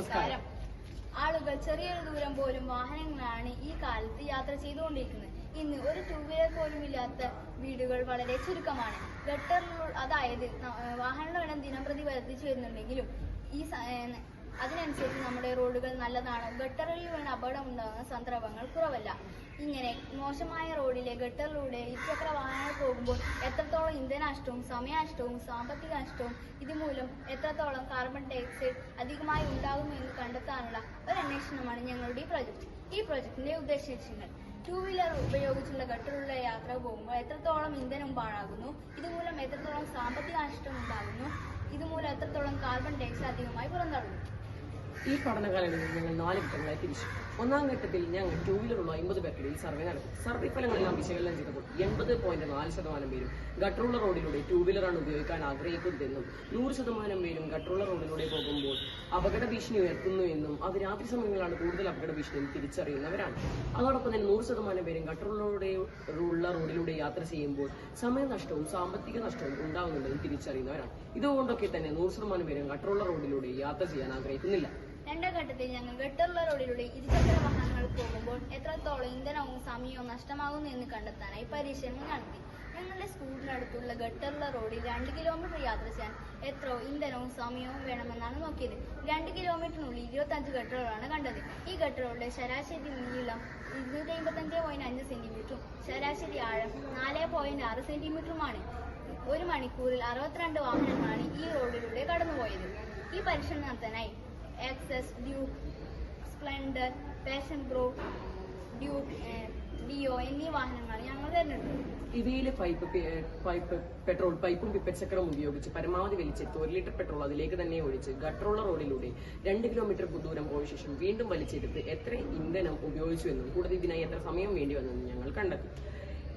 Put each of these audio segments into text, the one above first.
നമസ്കാരം. ആളുകൾ ചെറിയൊരു ദൂരം പോലും വാഹനങ്ങളാണ് ഈ കാലത്ത് യാത്ര ചെയ്തുകൊണ്ടിരിക്കുന്നത്. ഇന്ന് ഒരു ടൂ വീലർ പോലും ഇല്ലാത്ത വീടുകൾ വളരെ ചുരുക്കമാണ്. ഗട്ടറിലൂടെ അതായത് വാഹനങ്ങളുടെ എണ്ണം ദിനംപ്രതി വർദ്ധിച്ചു വരുന്നുണ്ടെങ്കിലും ഈ അതിനനുസരിച്ച് നമ്മുടെ റോഡുകൾ നല്ലതാണ്. ഗട്ടറിൽ വീണ് അപകടം ഉണ്ടാകുന്ന സന്ദർഭങ്ങൾ കുറവല്ല. ഇങ്ങനെ മോശമായ റോഡിലെ ഗട്ടറിലൂടെ ഇരുചക്ര വാഹനങ്ങൾ പോകുമ്പോൾ എത്രത്തോളം ഇന്ധനനഷ്ടവും സമയനഷ്ടവും സാമ്പത്തിക നഷ്ടവും ഇതുമൂലം എത്രത്തോളം കാർബൺ ഡയോക്സൈഡ് അധികമായി ഉണ്ടാകുമെന്ന് കണ്ടെത്താനുള്ള ഒരു അന്വേഷണമാണ് ഞങ്ങളുടെ ഈ പ്രോജക്റ്റ് ഈ പ്രൊജക്ടിന്റെ ഉദ്ദേശലക്ഷ്യങ്ങൾ ടൂ വീലർ ഉപയോഗിച്ചുള്ള ഘട്ടത്തിലുള്ള യാത്ര പോകുമ്പോൾ എത്രത്തോളം ഇന്ധനം പാഴാകുന്നു ഇതുമൂലം എത്രത്തോളം സാമ്പത്തിക നഷ്ടം ഉണ്ടാകുന്നു ഇതുമൂലം എത്രത്തോളം കാർബൺ ഡയോക്സൈഡ് അധികമായി പുറന്തള്ളുന്നു. ഈ പഠനകാലങ്ങളിൽ ഞങ്ങൾ നാല് ഘട്ടങ്ങളായി തിരിച്ചു. ഒന്നാം ഘട്ടത്തിൽ ഞങ്ങൾ ടൂ വീലറുള്ള അമ്പത് പേർക്കിടയിൽ സർവേ നടത്തി. സർവേ ഫലങ്ങളെല്ലാം വിശകലനം ചെയ്തപ്പോൾ എൺപത് പോയിന്റ് നാല് ശതമാനം പേരും ഗട്ടറുള്ള റോഡിലൂടെ ടൂ വീലറാണ് ഉപയോഗിക്കാൻ ആഗ്രഹിക്കുന്നതെന്നും നൂറ് ശതമാനം പേരും ഗട്ടറുള്ള റോഡിലൂടെ പോകുമ്പോൾ അപകട ഭീഷണി ഉയർത്തുന്നു എന്നും അത് രാത്രി സമയങ്ങളാണ് കൂടുതൽ അപകട ഭീഷണി തിരിച്ചറിയുന്നവരാണ്. അതോടൊപ്പം തന്നെ നൂറ് ശതമാനം പേരും ഗട്ടറുള്ളൂടെ ഉള്ള റോഡിലൂടെ യാത്ര ചെയ്യുമ്പോൾ സമയനഷ്ടവും സാമ്പത്തിക നഷ്ടവും ഉണ്ടാകുന്നുണ്ടെന്ന് തിരിച്ചറിയുന്നവരാണ്. ഇതുകൊണ്ടൊക്കെ തന്നെ നൂറ് ശതമാനം പേരും ഗട്ടറുള്ള റോഡിലൂടെ യാത്ര ചെയ്യാൻ ആഗ്രഹിക്കുന്നില്ല. രണ്ടാം ഘട്ടത്തിൽ ഞങ്ങൾ ഗട്ടറുള്ള റോഡിലൂടെ ഇരുചക്ര വാഹനങ്ങൾ പോകുമ്പോൾ എത്രത്തോളം ഇന്ധനവും സമയവും നഷ്ടമാകുന്നു എന്ന് കണ്ടെത്താനായി പരീക്ഷണങ്ങൾ നടത്തി. ഞങ്ങളുടെ സ്കൂളിനടുത്തുള്ള ഗട്ടറുള്ള റോഡിൽ രണ്ട് കിലോമീറ്റർ യാത്ര ചെയ്യാൻ എത്ര ഇന്ധനവും സമയവും വേണമെന്നാണ് നോക്കിയത്. രണ്ട് കിലോമീറ്ററിനുള്ളിൽ ഇരുപത്തഞ്ച് ഗട്ടറുകളാണ് കണ്ടത്. ഈ ഗട്ടറുകളുടെ ശരാശരി നീളം ഇരുന്നൂറ്റി അമ്പത്തഞ്ച് പോയിന്റ് അഞ്ച് സെന്റിമീറ്ററും ശരാശരി ആഴം നാല് പോയിന്റ് ആറ് സെന്റിമീറ്ററുമാണ് ഒരു മണിക്കൂറിൽ അറുപത്തിരണ്ട് വാഹനങ്ങളാണ് ഈ റോഡിലൂടെ കടന്നുപോയത്. ഈ പരീക്ഷണം നടത്താനായി Duke Splendor Passion Pro Duke ഏഹ്, ഡിയോ എന്നീ വാഹനങ്ങളാണ് ഞങ്ങൾ തിരഞ്ഞെടുത്തത് ഇവയിലെ പൈപ്പ് പൈപ്പ് പെട്രോൾ പൈപ്പും പിപ്പച്ചക്രവും ഉപയോഗിച്ച് പരമാവധി വലിച്ചെടുത്ത് ഒരു ലിറ്റർ പെട്രോൾ അതിലേക്ക് തന്നെ ഒഴിച്ച് ഗട്ടറുള്ള റോഡിലൂടെ രണ്ട് കിലോമീറ്റർ ദൂരം പോയ ശേഷം വീണ്ടും വലിച്ചെടുത്ത് എത്ര ഇന്ധനം ഉപയോഗിച്ചു എന്നും കൂടാതെ ഇതിനായി എത്ര സമയം വേണ്ടി വന്നെന്നും ഞങ്ങൾ കണ്ടെത്തി.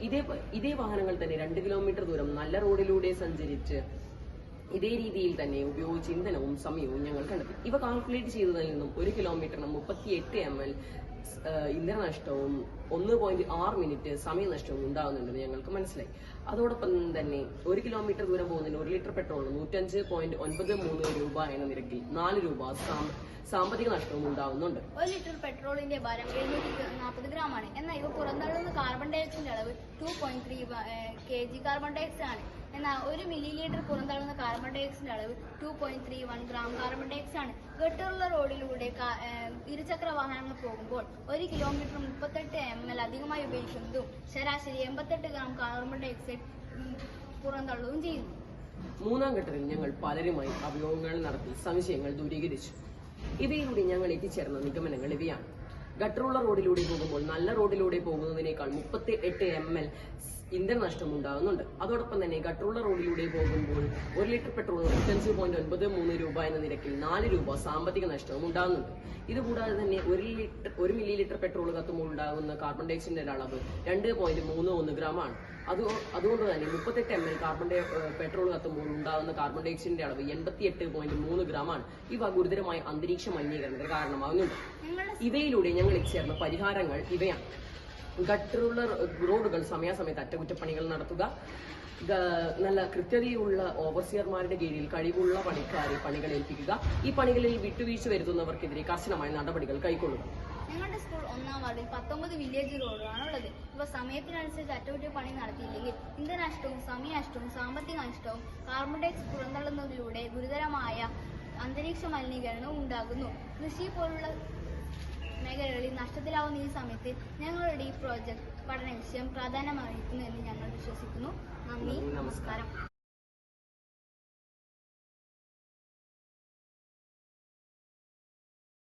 ഇതേ ഇതേ വാഹനങ്ങൾ തന്നെ രണ്ട് കിലോമീറ്റർ ദൂരം നല്ല റോഡിലൂടെ സഞ്ചരിച്ച് ഇതേ രീതിയിൽ തന്നെ ഉപയോഗിച്ച് ഇന്ധനവും സമയവും ഞങ്ങൾ കണ്ടെത്തി. ഇവ കാൽക്കുലേറ്റ് ചെയ്തതിൽ നിന്നും ഒരു കിലോമീറ്ററിന് മുപ്പത്തി എട്ട് എം എൽ ഇന്ധനനഷ്ടവും ഒന്ന് പോയിന്റ് ആറ് മിനിറ്റ് സമയനഷ്ടവും ഉണ്ടാകുന്നുണ്ടെന്ന് ഞങ്ങൾക്ക് മനസ്സിലായി. അതോടൊപ്പം തന്നെ ഒരു കിലോമീറ്റർ ദൂരം പോകുന്നതിന് ഒരു ലിറ്റർ പെട്രോളിന് നൂറ്റഞ്ച് പോയിന്റ് ഒൻപത് മൂന്ന് രൂപ എന്ന നിരക്കിൽ നാല് രൂപ സാമ്പത്തിക നഷ്ടവും ഉണ്ടാകുന്നുണ്ട്. ഒരു ലിറ്റർ പെട്രോളിന്റെ ഭാരം എഴുന്നൂറ്റി നാൽപ്പത് ഗ്രാം ആണ് എന്നാൽ ഇവ പുറന്തള്ളുന്ന കാർബൺ ഡയോക്സൈഡിന്റെ അളവ് two point three K G carbon dioxide ആണ്. എന്നാൽ ഒരു മില്ലി ലിറ്റർ പുറന്തള്ളുന്ന കാർബൺ ഡയോക്സൈഡിന്റെ അളവ് two point three one gram carbon dioxide ആണ്. ഗട്ടറുള്ള റോഡിലൂടെ ഇരുചക്ര വാഹനങ്ങൾ പോകുമ്പോൾ ഒരു കിലോമീറ്റർ മുപ്പത്തെട്ട് എം എൽ അധികമായി ഉപയോഗിക്കുന്നതും ശരാശരി എൺപത്തെട്ട് ഗ്രാം കാർബൺ ഡയോക്സൈഡ് പുറന്തള്ളുകയും ചെയ്യുന്നു. മൂന്നാം ഘട്ടത്തിൽ ഞങ്ങൾ പലരുമായി അഭിയോഗങ്ങൾ നടത്തി സംശയങ്ങൾ ദൂരീകരിച്ചു. ഇവയിലൂടെ ഞങ്ങൾ എത്തിച്ചേർന്ന നിഗമനങ്ങൾ ഇവയാണ്. ഗട്ടറുള്ള റോഡിലൂടെ പോകുമ്പോൾ നല്ല റോഡിലൂടെ പോകുന്നതിനേക്കാൾ മുപ്പത്തി എട്ട് എം എൽ ഇന്ധന നഷ്ടം ഉണ്ടാകുന്നുണ്ട് അതോടൊപ്പം തന്നെ ഗട്ടറുള്ള റോഡിലൂടെ പോകുമ്പോൾ ഒരു ലിറ്റർ പെട്രോൾ മുപ്പത്തഞ്ച് പോയിന്റ് ഒൻപത് മൂന്ന് രൂപ എന്ന നിരക്കിൽ നാല് രൂപ സാമ്പത്തിക നഷ്ടവും ഉണ്ടാകുന്നുണ്ട്. ഇതുകൂടാതെ തന്നെ ഒരു ലിറ്റർ ഒരു മില്ലി ലിറ്റർ പെട്രോൾ കത്തുമ്പോൾ ഉണ്ടാകുന്ന കാർബൺ ഡൈ ഓക്സൈഡിന്റെ അളവ് രണ്ട് പോയിന്റ് മൂന്ന് ഒന്ന് ഗ്രാം ആണ് അത് അതുകൊണ്ട് തന്നെ മുപ്പത്തെട്ട് എം എൽ കാർബൺ ഡൈ പെട്രോൾ കത്തുമ്പോൾ ഉണ്ടാകുന്ന കാർബൺ ഡൈ ഓക്സൈഡിന്റെ അളവ് എൺപത്തിയെട്ട് പോയിന്റ് മൂന്ന് ഗ്രാം ആണ് ഇവ ഗുരുതരമായ അന്തരീക്ഷ മലിനീകരണത്തിന് കാരണമാകുന്നുണ്ട്. ഇവയിലൂടെ ഞങ്ങൾ എത്തിച്ചേർന്ന പരിഹാരങ്ങൾ ഇവയാണ്. ഗട്ടറുള്ള റോഡുകൾ സമയാസമയത്ത് അറ്റകുറ്റപ്പണികൾ നടത്തുക. നല്ല കൃത്യതയുള്ള ഓവർസിയർമാരുടെ കീഴിൽ കഴിവുള്ള പണിക്കാരെ പണികൾ ഏൽപ്പിക്കുക ഈ പണികളിൽ വിട്ടുവീഴ്ച വരുത്തുന്നവർക്കെതിരെ കർശനമായ നടപടികൾ കൈക്കൊള്ളുക. ഞങ്ങളുടെ സ്കൂൾ ഒന്നാം വാർഡിൽ പത്തൊമ്പത് വില്ലേജ് റോഡുകളാണുള്ളത് ഇവ സമയത്തിനനുസരിച്ച് അറ്റകുറ്റപ്പണി നടത്തിയില്ലെങ്കിൽ ഇന്ധനനഷ്ടവും സമയനഷ്ടവും സാമ്പത്തിക നഷ്ടവും കാർബൺ ഡയോക്സൈഡ് പുറന്തള്ളുന്നതിലൂടെ ഗുരുതരമായ അന്തരീക്ഷ മലിനീകരണവും ഉണ്ടാകുന്നു. കൃഷി പോലുള്ള മേഖലകളിൽ നഷ്ടത്തിലാവുന്ന ഈ സമയത്ത് ഞങ്ങളുടെ ഈ പ്രോജക്ട് പഠന വിഷയം പ്രാധാന്യമർഹിക്കുന്നു എന്ന് ഞങ്ങൾ വിശ്വസിക്കുന്നു. നന്ദി നമസ്കാരം.